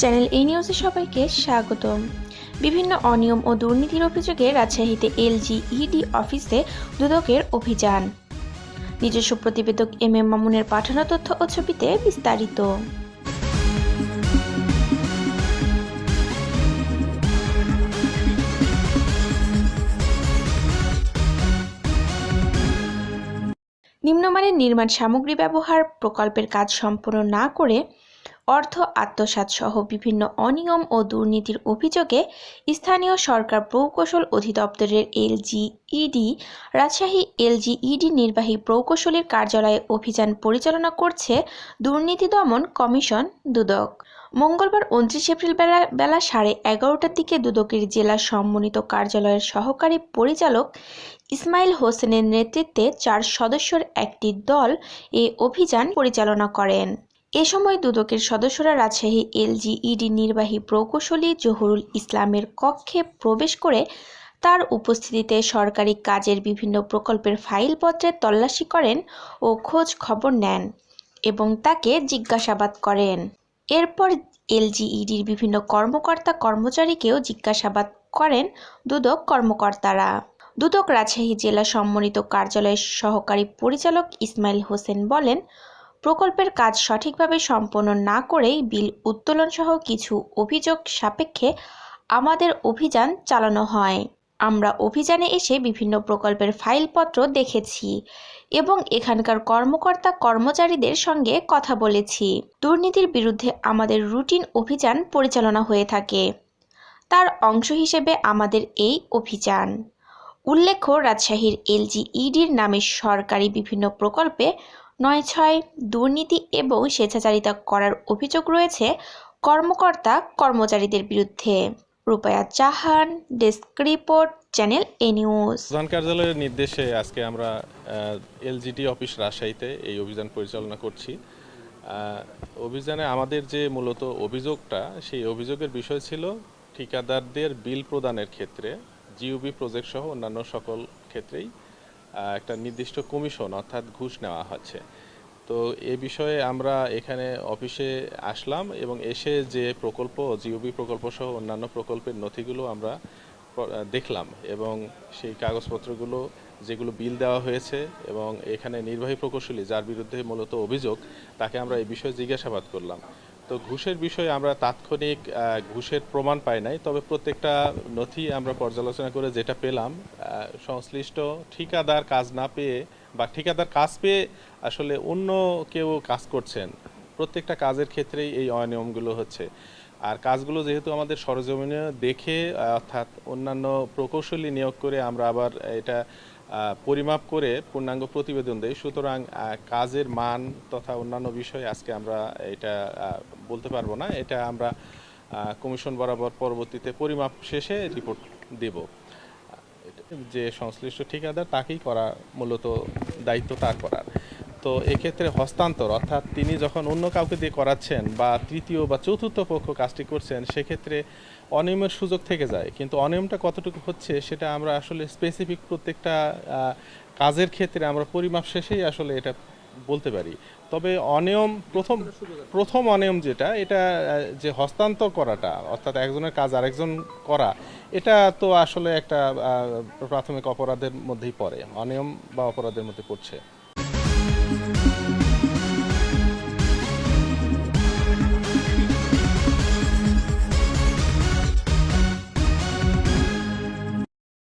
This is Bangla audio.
চ্যানেল এ নিউজে সবাইকে স্বাগতম। বিভিন্ন অনিয়ম ও দুর্নীতির অভিযোগে রাজশাহীতে এলজি ইডি অফিসে দুদকের অভিযান। নিজস্ব প্রতিবেদক এম এম মামুনের পাঠানো তথ্য ও ছবিতে বিস্তারিত। নিম্নমানের নির্মাণ সামগ্রী ব্যবহার প্রকল্পের কাজ সম্পন্ন না করে অর্থ আত্মসাৎ সহ বিভিন্ন অনিয়ম ও দুর্নীতির অভিযোগে স্থানীয় সরকার প্রকৌশল অধিদপ্তরের এলজিইডি রাজশাহী এলজিইডি নির্বাহী প্রকৌশলীর কার্যালয়ে অভিযান পরিচালনা করছে দুর্নীতি দমন কমিশন দুদক। মঙ্গলবার উনত্রিশ এপ্রিল বেলা বেলা সাড়ে এগারোটার দিকে দুদকের জেলা সম্মানিত কার্যালয়ের সহকারী পরিচালক ইসমাইল হোসেনের নেতৃত্বে চার সদস্যের একটি দল এ অভিযান পরিচালনা করেন। এ সময় দুদকের সদস্যরা রাজশাহী এলজিইডি নির্বাহী প্রকৌশলী জহুরুল ইসলামের কক্ষে প্রবেশ করে তার উপস্থিতিতে সরকারি কাজের বিভিন্ন প্রকল্পের ফাইলপত্রের তল্লাশি করেন ও খোঁজ খবর নেন এবং তাকে জিজ্ঞাসাবাদ করেন। এরপর এলজিইডির বিভিন্ন কর্মকর্তা কর্মচারীকেও জিজ্ঞাসাবাদ করেন দুদক কর্মকর্তারা। দুদক রাজশাহী জেলা সম্মানিত কার্যালয়ের সহকারী পরিচালক ইসমাইল হোসেন বলেন প্রকল্পের কাজ সঠিকভাবে সম্পন্ন না করেই বিল উত্তোলন সহ কিছু অভিযোগ সাপেক্ষে আমাদের অভিযান চালানো হয়। আমরা অভিযানে এসে বিভিন্ন প্রকল্পের ফাইলপত্র দেখেছি এবং এখানকার কর্মকর্তা কর্মচারীদের সঙ্গে কথা বলেছি। দুর্নীতির বিরুদ্ধে আমাদের রুটিন অভিযান পরিচালনা হয়ে থাকে। তার অংশ হিসেবে আমাদের এই অভিযান। উল্লেখ্য, রাজশাহীর এলজিইডির নামে সরকারি বিভিন্ন প্রকল্পে নয় ছয় দুর্নীতি এবং স্বেচ্ছাচারিতা করার অভিযোগ রয়েছে কর্মকর্তা কর্মচারীদের বিরুদ্ধে। Rupaya Chahan, desk report, channel A news. প্রধান কার্যালয়ের নির্দেশে আজকে আমরা এলজিডি অফিস রাজশাহীতে এই অভিযান পরিচালনা করছি। অভিযানে আমাদের যে মূলত অভিযোগটা, সেই অভিযোগের বিষয় ছিল ঠিকাদারদের বিল প্রদানের ক্ষেত্রে জিওবি প্রজেক্ট সহ অন্যান্য সকল ক্ষেত্রেই একটা নির্দিষ্ট কমিশন, অর্থাৎ ঘুষ নেওয়া হচ্ছে। তো এ বিষয়ে আমরা এখানে অফিসে আসলাম এবং এসে যে প্রকল্প জিওবি প্রকল্প সহ অন্যান্য প্রকল্পের নথিগুলো আমরা দেখলাম এবং সেই কাগজপত্রগুলো, যেগুলো বিল দেওয়া হয়েছে এবং এখানে নির্বাহী প্রকৌশলী যার বিরুদ্ধে মূলত অভিযোগ, তাকে আমরা এই বিষয়ে জিজ্ঞাসাবাদ করলাম। তো ঘুষের বিষয়ে আমরা তাৎক্ষণিক ঘুষের প্রমাণ পাই নাই, তবে প্রত্যেকটা নথি আমরা পর্যালোচনা করে যেটা পেলাম সংশ্লিষ্ট ঠিকাদার কাজ না পেয়ে বা ঠিকাদার কাজ পেয়ে আসলে অন্য কেউ কাজ করছেন, প্রত্যেকটা কাজের ক্ষেত্রেই এই অনিয়মগুলো হচ্ছে। আর কাজগুলো যেহেতু আমাদের সরজমিনে দেখে অর্থাৎ অন্যান্য প্রকৌশলী নিয়োগ করে আমরা আবার এটা পরিমাপ করে পূর্ণাঙ্গ প্রতিবেদন দেয় সুতরাং কাজের মান তথা অন্যান্য বিষয়ে আজকে আমরা এটা বলতে পারব না। এটা আমরা কমিশন বরাবর পরবর্তীতে পরিমাপ শেষে রিপোর্ট দেব। যে সংশ্লিষ্ট ঠিকাদার, তাকেই করা মূলত দায়িত্ব তার করার তো এক্ষেত্রে হস্তান্তর, অর্থাৎ তিনি যখন অন্য কাউকে দিয়ে করাচ্ছেন বা তৃতীয় বা চতুর্থ পক্ষ কাজটি করছেন, সেক্ষেত্রে অনিয়মের সুযোগ থেকে যায়। কিন্তু অনিয়মটা কতটুকু হচ্ছে সেটা আমরা আসলে স্পেসিফিক প্রত্যেকটা কাজের ক্ষেত্রে আমরা পরিমাপ শেষেই আসলে এটা বলতে পারি। তবে অনিয়ম প্রথম প্রথম অনিয়ম যেটা, এটা যে হস্তান্তর করাটা, অর্থাৎ একজনের কাজ আরেকজন করা, এটা তো আসলে একটা প্রাথমিক অপরাধের মধ্যেই পড়ে। অনিয়ম বা অপরাধের মধ্যে পড়ছে।